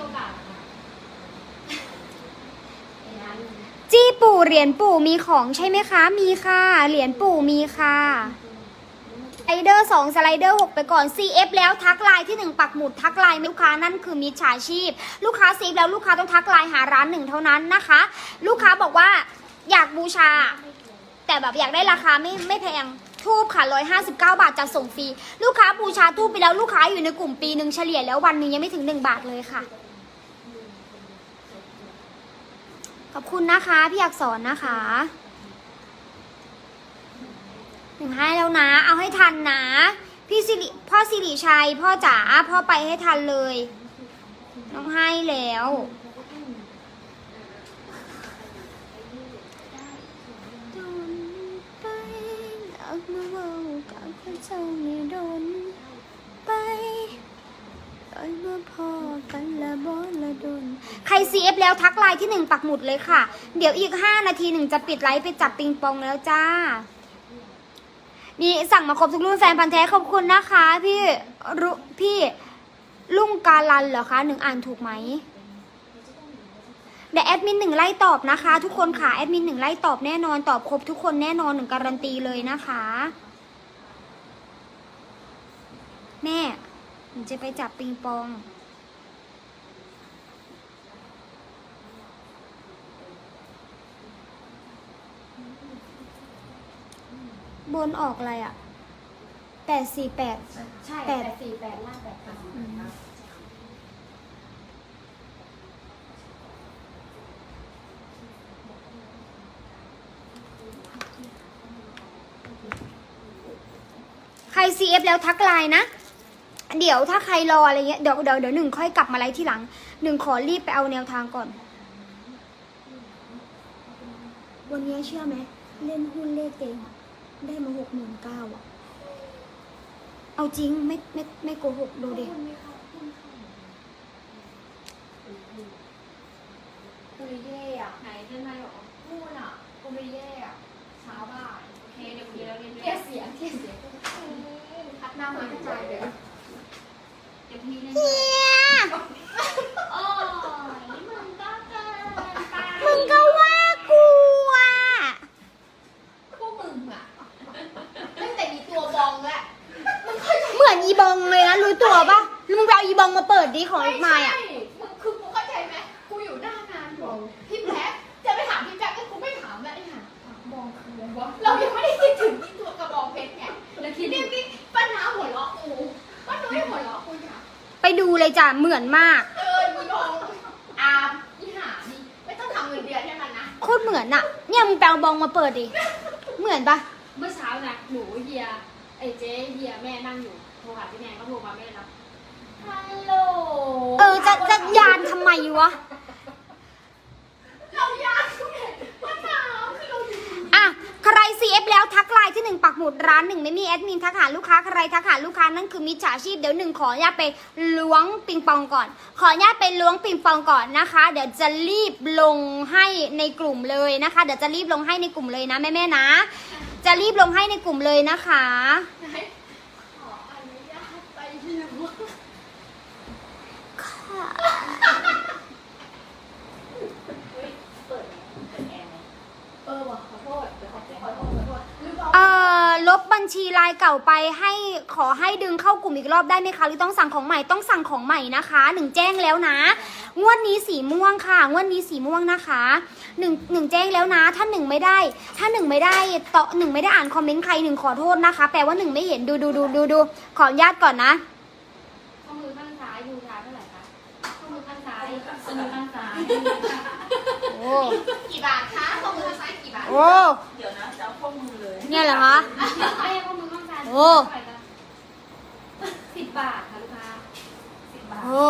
โอกาสค่ะจี้ปู่เหรียญปู่มีของใช่ไหมคะ มีค่ะ เหรียญปู่มีค่ะสไลเดอร์สองสไลเดอร์หกไปก่อน CF แล้วทักไลน์ที่หนึ่งปักหมุดทักไลน์ลูกค้านั่นคือมิจฉาชีพ ลูกค้า CF แล้วลูกค้าต้องทักไลน์หาร้านหนึ่งเท่านั้นนะคะ ลูกค้าบอกว่าอยากบูชา แต่แบบอยากได้ราคาไม่ไม่แพงทูบค่ะ 159 บาทจะส่งฟรี ลูกค้าบูชาทูบไปแล้วลูกค้าอยู่ในกลุ่มปีหนึ่งเฉลี่ยแล้ววันหนึงยังไม่ถึง 1 บาทเลยค่ะ ขอบคุณนะคะ พี่อักษรนะคะหนึ่งให้แล้วนะ เอาให้ทันนะ พี่สิริพ่อสิริชัย พ่อจ๋าพ่อไปให้ทันเลยต้องให้แล้วโดนไปรักมาเว่ากับพระเจ้า นใคร CF แล้วทักไลน์ที่หนึ่งปักหมุดเลยค่ะ เดี๋ยวอีก 5 นาทีหนึ่งจะปิดไลฟ์ไปจับปิงปองแล้วจ้า มีสั่งมาครบทุกรุ่นแฟนพันธ์แท้ขอบคุณนะคะ พี่รุพี่ลุงกาลันเหรอคะหนึ่งอ่านถูกไหมเดี๋ยวแอดมินหนึ่งไล่ตอบนะคะ ทุกคนค่ะแอดมินหนึ่งไล่ตอบแน่นอนตอบครบทุกคนแน่นอนหนึ่งการันตีเลยนะคะแม่หนูจะไปจับปิงปอง บนออกอะไรอะแปดสี่แปด ใช่แปแปด ดสี่แปดล่างแปดค่ะใคร CF แล้วทักไลน์นะ เดี๋ยวถ้าใครรออะไรเงี้ย เดี๋ยวเดี๋ยวเดี๋ยวหนึ่งค่อยกลับมาไลฟ์ทีหลัง หนึ่งขอรีบไปเอาแนวทางก่อน วันนี้เชื่อไหม เล่นหุ้นเลขเองอะได้มาหกหมื่นเก้าอะ เอาจริงไม่ไม่ไม่โกหกดูดิคุยเย่อะไหนเพื่อนนายบอกว่าพูดอะคุยเย่อะเช้าบ่ายโอเคเดี๋ยวคุยแล้วเรียนเทียบเสียงเทียบเสียงพัดหน้ามาใจเลยเดี๋ยวพี่เล่นเฮียโอ้ บองมาเปิดดิของอีกมายอะใช่มึงคือกูเข้าใจไหมกูอยู่หน้างานอยู่พี่แพ้จะไปถามพี่แจ๊คก็กูไม่ถามแล้วไอ้ห่าถามบองคืออะไรวะเรายังไม่ได้คิดถึงที่ตัวกระบองเพชรไงแล้วคิดนี่นี่ปัญหาหัวเราะกูก็นุ้ยหัวเราะกูอยากไปดูเลยจ้ะเหมือนมาก เออมึงลองอามอีห่านี่ไม่ต้องทำเงินเดือนให้มันนะโคตรเหมือนอะเนี่ยมึงไปเอาบองมาเปิดดิ เหมือนปะเมื่อเช้านะหนูเฮียไอ้เจ๊เฮียแม่นั่งอยู่โทรหาพี่แนนก็โทรมาไม่ได้รับ ฮัลโหลเออจะจะยานทำไมวะ เราอยากคุยปัญหาคือเราอยู่อะ ใคร CF แล้วทักไลน์ที่หนึ่งปักหมุดร้านหนึ่งไม่มีแอดมินทักหาลูกค้า ใครทักหาลูกค้านั่นคือมิจฉาชีพเดี๋ยวหนึ่งขออนุญาตไปล้วงปิงปองก่อน ขออนุญาตไปล้วงปิงปองก่อนนะคะ เดี๋ยวจะรีบลงให้ในกลุ่มเลยนะคะ เดี๋ยวจะรีบลงให้ในกลุ่มเลยนะแม่ๆนะ จะรีบลงให้ในกลุ่มเลยนะคะ ไหนขออนุญาตไปหิว เออว่ะขอโทษเดี๋ยวขอโทษขอโทษขอโทษหรือเปล่า เอ่อล บบัญชีลายเก่าไปให้ขอให้ดึงเข้ากลุ่มอีกรอบได้ไหมคะหรือต้องสั่งของใหม่ต้องสั่งของใหม่นะคะหนึ่งแจ้งแล้วนะ งวดนี้สีม่วงค่ะ งวดนี้สีม่วงนะคะหนึ่งหนึ่งแจ้งแล้วนะ ถ้าหนึ่งไม่ได้ ถ้าหนึ่งไม่ได้ต่อหนึ่งไม่ได้อ่านคอมเมนต์ใครหนึ่งขอโทษนะคะ แปลว่าหนึ่งไม่เห็นดูดูดูดูดูขออนุญาตก่อนนะข้อมือข้างซ้ายดูชาเท่าไหร่คะข้อมือข้างซ้ายข้อมือข้างซ้ายโอ้กี่บาทคะข้อมือซ้ายกี่บาทโอ้เดี๋ยวนะจะเอาข้อมือเลยเนี่ยเหรอคะแม่ข้อมือข้างซ้าย โอ้เท่าไหร่คะสิบบาทค่ะลูกค้าสิบบาทโอ้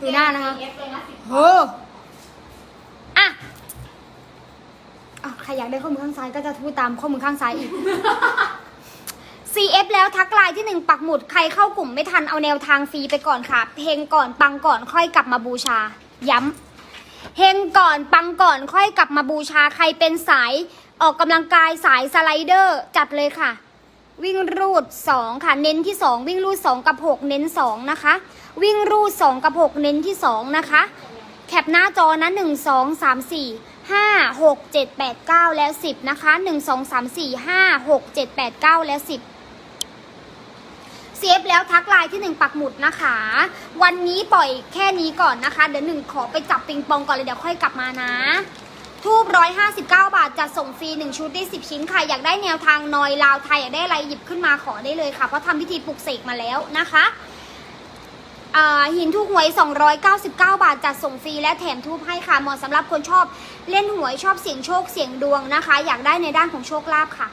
ดูหน้านะคะ เอฟเลยนะสิบโอ้อะอะใครอยากได้ข้อมือข้างซ้ายก็จะพูดตามข้อมือข้างซ้ายอีก CF แล้วทักไลน์ที่หนึ่งปักหมุดใครเข้ากลุ่มไม่ทันเอาแนวทางฟรีไปก่อนค่ะเฮงก่อนปังก่อนค่อยกลับมาบูชา ย้ำเฮงก่อนปังก่อนค่อยกลับมาบูชาใครเป็นสายออกกำลังกายสายสไลเดอร์จัดเลยค่ะ วิ่งรูด 2 ค่ะ เน้นที่ 2 วิ่งรูด 2 กับ 6 เน้น 2 นะคะ วิ่งรูด 2 กับ 6 เน้นที่ 2 นะคะ แคปหน้าจอนะ 1 2 3 4 5 6 7 8 9 และ 10 นะคะ 1 2 3 4 5 6 7 8 9 และ 10เซฟแล้วทักไลน์ที่ 1 ปักหมุดนะคะ วันนี้ปล่อยแค่นี้ก่อนนะคะ เดี๋ยวหนึ่งขอไปจับปิงปองก่อนเลยเดี๋ยวค่อยกลับมานะ ทูบ159 บาทจะส่งฟรี 1 ชุดได้ 10 ชิ้นค่ะ อยากได้แนวทางนอยลาวไทย อยากได้อะไรหยิบขึ้นมาขอได้เลยค่ะ เพราะทำพิธีปลุกเสกมาแล้วนะคะอ่าหินทูบหวย 299 บาท จัดส่งฟรีและแถมทูบให้ค่ะเหมาะสำหรับคนชอบเล่นหวยชอบเสี่ยงโชคเสี่ยงดวงนะคะ อยากได้ในด้านของโชคลาภค่ะ